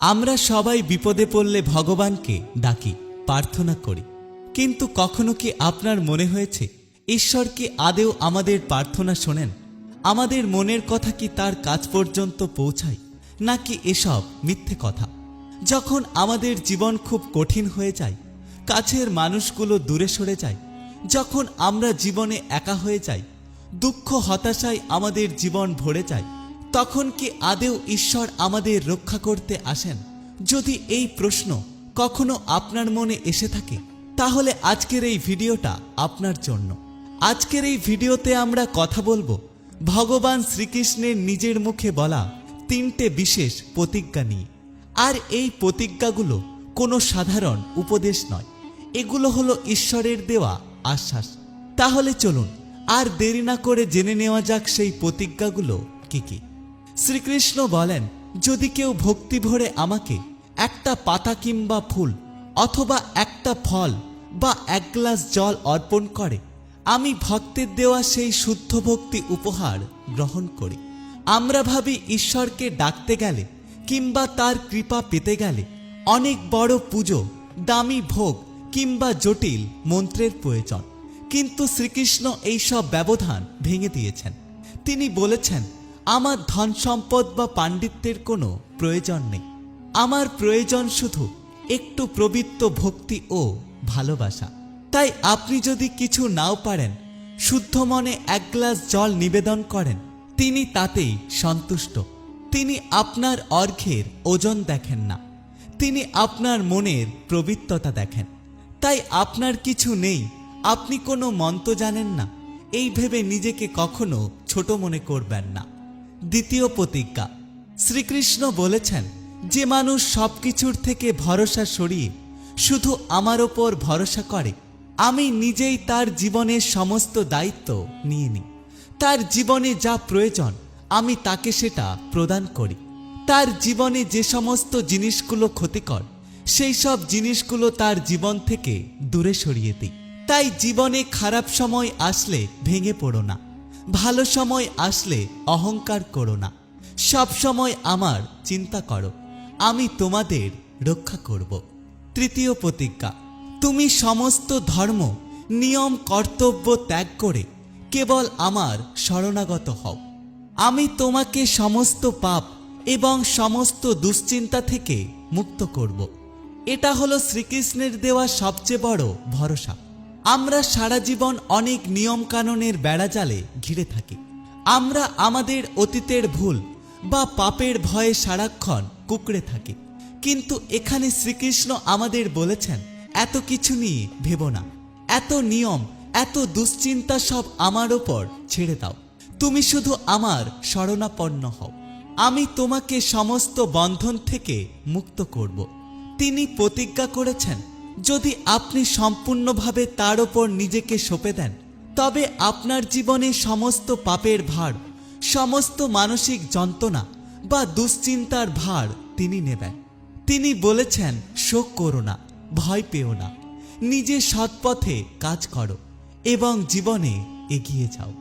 আমরা সবাই বিপদে পড়লে ভগবানকে ডাকি, প্রার্থনা করি। কিন্তু কখনো কি আপনার মনে হয়েছে ঈশ্বর কি আদেও আমাদের প্রার্থনা শোনেন? আমাদের মনের কথা কি তার কাজ পর্যন্ত পৌঁছায়, নাকি এসব মিথ্যে কথা? যখন আমাদের জীবন খুব কঠিন হয়ে যায়, কাছের মানুষগুলো দূরে সরে যায়, যখন আমরা জীবনে একা হয়ে যাই, দুঃখ হতাশায় আমাদের জীবন ভরে যায় তখন কি আদেও ঈশ্বর আমাদের রক্ষা করতে আসেন? যদি এই প্রশ্ন কখনো আপনার মনে এসে থাকে, তাহলে আজকের এই ভিডিওটা আপনার জন্য। আজকের এই ভিডিওতে আমরা কথা বলব ভগবান শ্রীকৃষ্ণের নিজের মুখে বলা তিনটে বিশেষ প্রতিজ্ঞা নিয়ে। আর এই প্রতিজ্ঞাগুলো কোনো সাধারণ উপদেশ নয়। এগুলো হলো ঈশ্বরের দেওয়া আশ্বাস। তাহলে চলুন, আর দেরি না করে জেনে নেওয়া যাক সেই প্রতিজ্ঞাগুলো কী কি। শ্রীকৃষ্ণ বলেন, যদি কেউ ভক্তি ভরে আমাকে একটা পাতা কিংবা ফুল অথবা একটা ফল বা এক গ্লাস জল অর্পণ করে, আমি ভক্তের দেওয়া সেই শুদ্ধ ভক্তি উপহার গ্রহণ করি। আমরা ভাবি ঈশ্বরকে ডাকতে গেলে কিংবা তার কৃপা পেতে গেলে অনেক বড় পুজো, দামি ভোগ কিংবা জটিল মন্ত্রের প্রয়োজন। কিন্তু শ্রীকৃষ্ণ এইসব ব্যবধান ভেঙে দিয়েছেন। তিনি বলেছেন আমার ধন সম্পদ বা পাণ্ডিত্যের কোনো প্রয়োজন নেই। আমার প্রয়োজন শুধু একটু প্রবৃত্ত ভক্তি ও ভালোবাসা। তাই আপনি যদি কিছু নাও পারেন, শুদ্ধ মনে এক গ্লাস জল নিবেদন করেন, তিনি তাতেই সন্তুষ্ট। তিনি আপনার অর্ঘের ওজন দেখেন না। তিনি আপনার মনের প্রবৃত্ততা দেখেন। তাই আপনার কিছু নেই, আপনি কোনো মন্ত্র জানেন না। এই ভেবে নিজেকে কখনো ছোট মনে করবেন না। দ্বিতীয় প্রতিজ্ঞা। শ্রীকৃষ্ণ বলেছেন, যে মানুষ সবকিছুর থেকে ভরসা সরিয়ে শুধু আমার ওপর ভরসা করে, আমি নিজেই তার জীবনের সমস্ত দায়িত্ব নিয়ে নিই। তার জীবনে যা প্রয়োজন, আমি তাকে সেটা প্রদান করি। তার জীবনে যে সমস্ত জিনিসগুলো ক্ষতিকর, সেই সব জিনিসগুলো তার জীবন থেকে দূরে সরিয়ে দিই। তাই জীবনে খারাপ সময় আসলে ভেঙে পড়ো না। ভালো সময় আসলে অহংকার করো না। সব সময় আমার চিন্তা করো। আমি তোমাদের রক্ষা করব। তৃতীয় প্রতিজ্ঞা, তুমি সমস্ত ধর্ম, নিয়ম, কর্তব্য ত্যাগ করে কেবল আমার শরণাগত হও। আমি তোমাকে সমস্ত পাপ এবং সমস্ত দুশ্চিন্তা থেকে মুক্ত করব। এটা হলো শ্রীকৃষ্ণের দেওয়া সবচেয়ে বড় ভরসা। আমরা সারা জীবন অনেক নিয়ম কানুনের বেড়াজালে ঘিরে থাকি। আমরা আমাদের অতীতের ভুল বা পাপের ভয়ে সারাক্ষণ কুকড়ে থাকি। কিন্তু এখানে শ্রীকৃষ্ণ আমাদের বলেছেন, এত কিছু নিয়ে ভেবো না। এত নিয়ম, এত দুশ্চিন্তা সব আমার ওপর ছেড়ে দাও। তুমি শুধু আমার শরণাপন্ন হও। আমি তোমাকে সমস্ত বন্ধন থেকে মুক্ত করব। তিনি প্রতিজ্ঞা করেছেন যদি আপনি সম্পূর্ণভাবে তার ওপর নিজেকে সঁপে দেন, তবে আপনার জীবনে সমস্ত পাপের ভার, সমস্ত মানসিক যন্ত্রণা বা দুশ্চিন্তার ভার তিনি নেবেন। তিনি বলেছেন, শোক করো না, ভয় পেও না। নিজে সৎপথে কাজ করো এবং জীবনে এগিয়ে যাও।